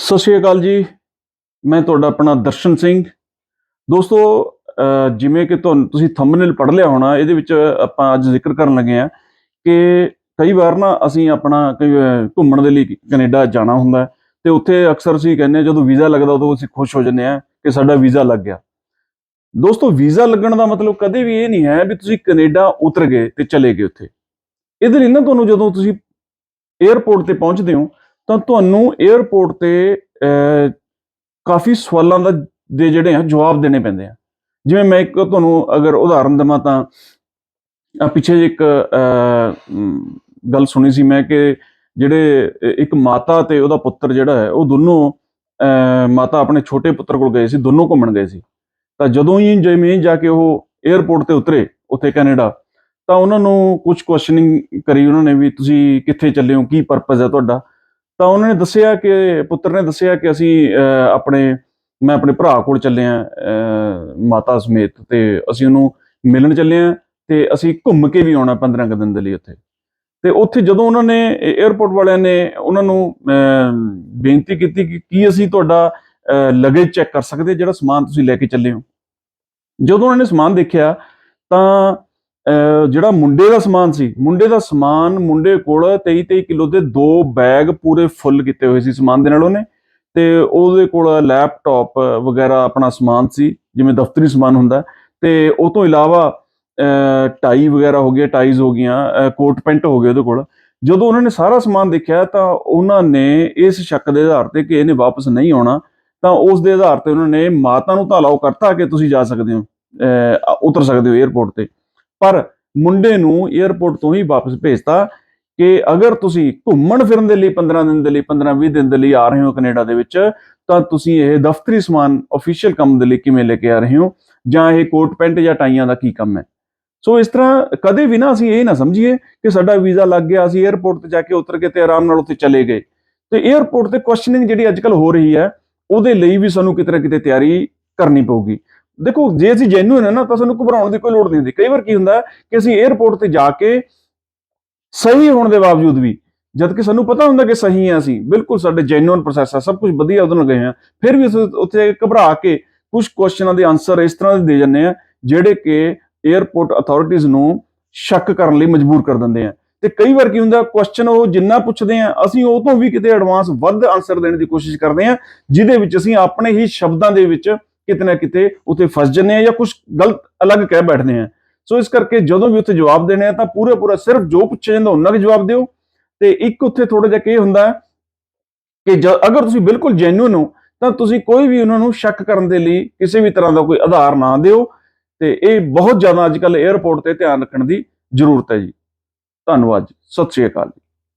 ਸਤਿ ਸ਼੍ਰੀ ਅਕਾਲ ਜੀ। ਮੈਂ ਤੁਹਾਡਾ ਆਪਣਾ ਦਰਸ਼ਨ ਸਿੰਘ। ਦੋਸਤੋ ਜਿਵੇਂ ਕਿ ਤੁਹਾਨੂੰ ਤੁਸੀਂ ਥੰਬਨੇਲ ਪੜ੍ਹ ਲਿਆ ਹੋਣਾ, ਇਹਦੇ ਵਿੱਚ ਆਪਾਂ ਅੱਜ ਜ਼ਿਕਰ ਕਰਨ ਲੱਗੇ ਆ ਕਿ ਕਈ ਵਾਰ ਨਾ ਅਸੀਂ ਆਪਣਾ ਕਈ ਘੁੰਮਣ ਦੇ ਲਈ ਕੈਨੇਡਾ ਜਾਣਾ ਹੁੰਦਾ ਹੈ ਤੇ ਉੱਥੇ ਅਕਸਰ ਅਸੀਂ ਕਹਿੰਦੇ ਹਾਂ, ਜਦੋਂ ਵੀਜ਼ਾ ਲੱਗਦਾ ਉਦੋਂ ਅਸੀਂ ਖੁਸ਼ ਹੋ ਜਾਂਦੇ ਆ ਕਿ ਸਾਡਾ ਵੀਜ਼ਾ ਲੱਗ ਗਿਆ। ਦੋਸਤੋ, ਵੀਜ਼ਾ ਲੱਗਣ ਦਾ ਮਤਲਬ ਕਦੇ ਵੀ ਇਹ ਨਹੀਂ ਹੈ ਵੀ ਤੁਸੀਂ ਕੈਨੇਡਾ ਉਤਰ ਗਏ ਤੇ ਚਲੇ ਗਏ ਉੱਥੇ। ਇਹਦੇ ਲਈ ਨਾ ਤੁਹਾਨੂੰ ਜਦੋਂ ਤੁਸੀਂ 에ਅਰਪੋਰਟ ਤੇ ਪਹੁੰਚਦੇ ਹੋ ਤਾਂ ਤੁਹਾਨੂੰ 에ਅਰਪੋਰਟ ਤੇ ਕਾਫੀ ਸਵਾਲਾਂ ਦਾ ਦੇ ਜਿਹੜੇ ਆ ਜਵਾਬ ਦੇਣੇ ਪੈਂਦੇ ਆ। ਜਿਵੇਂ ਮੈਂ ਇੱਕ ਤੁਹਾਨੂੰ ਅਗਰ ਉਦਾਹਰਨ ਦੇਵਾਂ ਤਾਂ ਆਹ ਪਿੱਛੇ ਜਿਹੇ ਇੱਕ ਗੱਲ ਸੁਣੀ ਸੀ ਮੈਂ ਕਿ ਜਿਹੜੇ ਇੱਕ ਮਾਤਾ ਤੇ ਉਹਦਾ ਪੁੱਤਰ ਜਿਹੜਾ ਹੈ, ਉਹ ਦੋਨੋਂ ਮਾਤਾ ਆਪਣੇ ਛੋਟੇ ਪੁੱਤਰ ਕੋਲ ਗਏ ਸੀ, ਦੋਨੋਂ ਘੁੰਮਣ ਗਏ ਸੀ। ਤਾਂ ਜਦੋਂ ਹੀ ਜਿਵੇਂ ਜਾ ਕੇ ਉਹ 에ਅਰਪੋਰਟ ਤੇ ਉਤਰੇ, ਉੱਥੇ ਕੈਨੇਡਾ, ਤਾਂ ਉਹਨਾਂ ਨੂੰ ਕੁਝ ਕੁਐਸਚਨਿੰਗ ਕਰੀ ਉਹਨਾਂ ਨੇ ਵੀ ਤੁਸੀਂ ਕਿੱਥੇ ਚੱਲੇ ਹੋ, ਕੀ ਪਰਪਸ ਹੈ ਤੁਹਾਡਾ? ਤਾਂ ਉਹਨਾਂ ਨੇ ਦੱਸਿਆ ਕਿ, ਪੁੱਤਰ ਨੇ ਦੱਸਿਆ ਕਿ ਅਸੀਂ ਆਪਣੇ, ਮੈਂ ਆਪਣੇ ਭਰਾ ਕੋਲ ਚੱਲੇ ਆ ਮਾਤਾ ਸਮੇਤ ਤੇ ਅਸੀਂ ਉਹਨੂੰ ਮਿਲਣ ਚੱਲੇ ਆ ਤੇ ਅਸੀਂ ਘੁੰਮ ਕੇ ਵੀ ਆਉਣਾ 15 ਕੁ ਦਿਨ ਦੇ ਲਈ ਉੱਥੇ। ਤੇ ਉੱਥੇ ਜਦੋਂ ਉਹਨਾਂ ਨੇ 에ਅਰਪੋਰਟ ਵਾਲਿਆਂ ਨੇ ਉਹਨਾਂ ਨੂੰ ਬੇਨਤੀ ਕੀਤੀ ਕਿ ਕੀ ਅਸੀਂ ਤੁਹਾਡਾ ਲਗੇਜ ਚੈੱਕ ਕਰ ਸਕਦੇ ਜਿਹੜਾ ਸਮਾਨ ਤੁਸੀਂ ਲੈ ਕੇ ਚੱਲੇ ਹੋ। ਜਦੋਂ ਉਹਨਾਂ ਨੇ ਸਮਾਨ ਦੇਖਿਆ ਤਾਂ ਜਿਹੜਾ ਮੁੰਡੇ ਦਾ ਸਮਾਨ ਸੀ, ਮੁੰਡੇ ਦਾ ਸਮਾਨ ਮੁੰਡੇ ਕੋਲ 23 23 ਕਿਲੋ ਦੇ ਦੋ ਬੈਗ ਪੂਰੇ ਫੁੱਲ ਕੀਤੇ ਹੋਏ ਸੀ ਸਮਾਨ ਦੇ ਨਾਲ ਉਹਨੇ ਤੇ ਉਹਦੇ ਕੋਲ ਲੈਪਟਾਪ ਵਗੈਰਾ ਆਪਣਾ ਸਮਾਨ ਸੀ, ਜਿਵੇਂ ਦਫ਼ਤਰੀ ਸਮਾਨ ਹੁੰਦਾ। ਤੇ ਉਹ ਤੋਂ ਇਲਾਵਾ ਟਾਈ ਵਗੈਰਾ ਹੋ ਗਿਆ ਟਾਈਜ਼ ਹੋ ਗਈਆਂ ਕੋਟ ਪੈਂਟ ਹੋ ਗਏ ਉਹਦੇ ਕੋਲ। ਜਦੋਂ ਉਹਨਾਂ ਨੇ ਸਾਰਾ ਸਮਾਨ ਦੇਖਿਆ ਤਾਂ ਉਹਨਾਂ ਨੇ ਇਸ ਸ਼ੱਕ ਦੇ ਆਧਾਰ ਤੇ ਕਿ ਇਹਨੇ ਵਾਪਸ ਨਹੀਂ ਆਉਣਾ, ਤਾਂ ਉਸ ਦੇ ਆਧਾਰ ਤੇ ਉਹਨਾਂ ਨੇ ਮਾਤਾ ਨੂੰ ਤਾਂ ਅਲਾਉ ਕਰਤਾ ਕਿ ਤੁਸੀਂ ਜਾ ਸਕਦੇ ਹੋ ਉਤਰ ਸਕਦੇ ਹੋ 에ਅਰਪੋਰਟ ਤੇ। ਪਰ ਮੁੰਡੇ ਨੂੰ 에어ਪੋਰਟ ਤੋਂ ਹੀ ਵਾਪਸ ਭੇਜਤਾ ਕਿ ਅਗਰ ਤੁਸੀਂ ਘੁੰਮਣ ਫਿਰਨ ਦੇ ਲਈ 15 ਦਿਨ ਦੇ ਲਈ 15 20 ਦਿਨ ਦੇ ਲਈ ਆ ਰਹੇ ਹੋ ਕੈਨੇਡਾ ਦੇ ਵਿੱਚ, ਤਾਂ ਤੁਸੀਂ ਇਹ ਦਫ਼ਤਰੀ ਸਮਾਨ ਅਫੀਸ਼ੀਅਲ ਕੰਮ ਦੇ ਲਈ ਕਿਵੇਂ ਲੈ ਕੇ ਆ ਰਹੇ ਹੋ? ਜਾਂ ਇਹ ਕੋਟ ਪੈਂਟ ਜਾਂ ਟਾਈਆਂ ਦਾ ਕੀ ਕੰਮ ਹੈ? ਸੋ ਇਸ ਤਰ੍ਹਾਂ ਕਦੇ ਵੀ ਨਾ ਅਸੀਂ ਇਹ ਨਾ ਸਮਝੀਏ ਕਿ ਸਾਡਾ ਵੀਜ਼ਾ ਲੱਗ ਗਿਆ, ਅਸੀਂ 에어ਪੋਰਟ ਤੇ ਜਾ ਕੇ ਉਤਰ ਕੇ ਤੇ ਆਰਾਮ ਨਾਲ ਉੱਥੇ ਚਲੇ ਗਏ। ਤੇ 에어ਪੋਰਟ ਤੇ ਕੁਐਸਚਨਿੰਗ ਜਿਹੜੀ ਅੱਜਕੱਲ ਹੋ ਰਹੀ ਹੈ, ਉਹਦੇ ਲਈ ਵੀ ਸਾਨੂੰ ਕਿਤੇ ਨਾ ਕਿਤੇ ਤਿਆਰੀ ਕਰਨੀ ਪਊਗੀ। ਦੇਖੋ, ਜੇ ਅਸੀਂ ਜੈਨੂਇਨ ਹੈ ਨਾ, ਤਾਂ ਸਾਨੂੰ ਘਬਰਾਉਣ ਦੀ ਕੋਈ ਲੋੜ ਨਹੀਂ ਹੁੰਦੀ। ਕਈ ਵਾਰ ਕੀ ਹੁੰਦਾ ਕਿ ਅਸੀਂ 에ਅਰਪੋਰਟ ਤੇ ਜਾ ਕੇ ਸਹੀ ਹੋਣ ਦੇ ਬਾਵਜੂਦ ਵੀ, ਜਦ ਕਿ ਸਾਨੂੰ ਪਤਾ ਹੁੰਦਾ ਕਿ ਸਹੀ ਆ ਅਸੀਂ। ਬਿਲਕੁਲ ਸਾਡੇ ਜੈਨੂਇਨ ਪ੍ਰੋਸੈਸ ਆ, ਸਭ ਕੁਝ ਵਧੀਆ ਉਹਦੇ ਨਾਲ ਗਏ ਆ ਫਿਰ ਵੀ ਅਸੀਂ ਉੱਥੇ ਘਬਰਾ ਕੇ ਕੁਝ ਕੁਐਸਚਨਾਂ ਦੇ ਆਨਸਰ ਇਸ ਤਰ੍ਹਾਂ ਦੇ ਦੇ ਜੰਨੇ ਆ ਜਿਹੜੇ ਕਿ 에ਅਰਪੋਰਟ ਅਥਾਰਟੀਆਂ ਨੂੰ ਸ਼ੱਕ ਕਰਨ ਲਈ ਮਜਬੂਰ ਕਰ ਦਿੰਦੇ ਆ। ਤੇ ਕਈ ਵਾਰ ਕੀ ਹੁੰਦਾ ਕੁਐਸਚਨ ਉਹ ਜਿੰਨਾ ਪੁੱਛਦੇ ਆ ਅਸੀਂ ਉਹ ਤੋਂ ਵੀ ਕਿਤੇ ਐਡਵਾਂਸ ਵੱਧ ਆਨਸਰ ਦੇਣ ਦੀ ਕੋਸ਼ਿਸ਼ ਕਰਦੇ ਆ ਜਿਹਦੇ ਵਿੱਚ ਅਸੀਂ ਆਪਣੇ ਹੀ ਸ਼ਬਦਾਂ ਦੇ ਵਿੱਚ ਕਿਤੇ ਨਾ ਕਿਤੇ ਉੱਥੇ ਫਸ ਜੰਨੇ ਆ ਜਾਂ ਕੁਝ ਗਲਤ ਅਲੱਗ ਕਹਿ ਬੈਠਦੇ ਆ ਸੋ ਇਸ ਕਰਕੇ ਜਦੋਂ ਵੀ ਉੱਥੇ ਜਵਾਬ ਦੇਣੇ ਆ ਤਾਂ ਪੂਰੇ ਪੂਰਾ ਸਿਰਫ ਜੋ ਪੁੱਛਿਆ ਜਾਂਦਾ ਉਹਨਾਂ ਦਾ ਜਵਾਬ ਦਿਓ। ਤੇ ਇੱਕ ਉੱਥੇ ਥੋੜਾ ਜਿਹਾ ਕੀ ਹੁੰਦਾ ਹੈ ਕਿ ਜ- ਅਗਰ ਤੁਸੀਂ ਬਿਲਕੁਲ ਜੈਨੂਇਨ ਹੋ, ਤਾਂ ਤੁਸੀਂ ਕੋਈ ਵੀ ਉਹਨਾਂ ਨੂੰ ਸ਼ੱਕ ਕਰਨ ਦੇ ਲਈ ਕਿਸੇ ਵੀ ਤਰ੍ਹਾਂ ਦਾ ਕੋਈ ਆਧਾਰ ਨਾ ਦਿਓ। ਤੇ ਇਹ ਬਹੁਤ ਜ਼ਿਆਦਾ ਅੱਜਕੱਲ 에ਅਰਪੋਰਟ ਤੇ ਧਿਆਨ ਰੱਖਣ ਦੀ ਜ਼ਰੂਰਤ ਹੈ ਜੀ। ਧੰਨਵਾਦ ਜੀ। ਸਤਿ ਸ਼੍ਰੀ ਅਕਾਲ ਜੀ।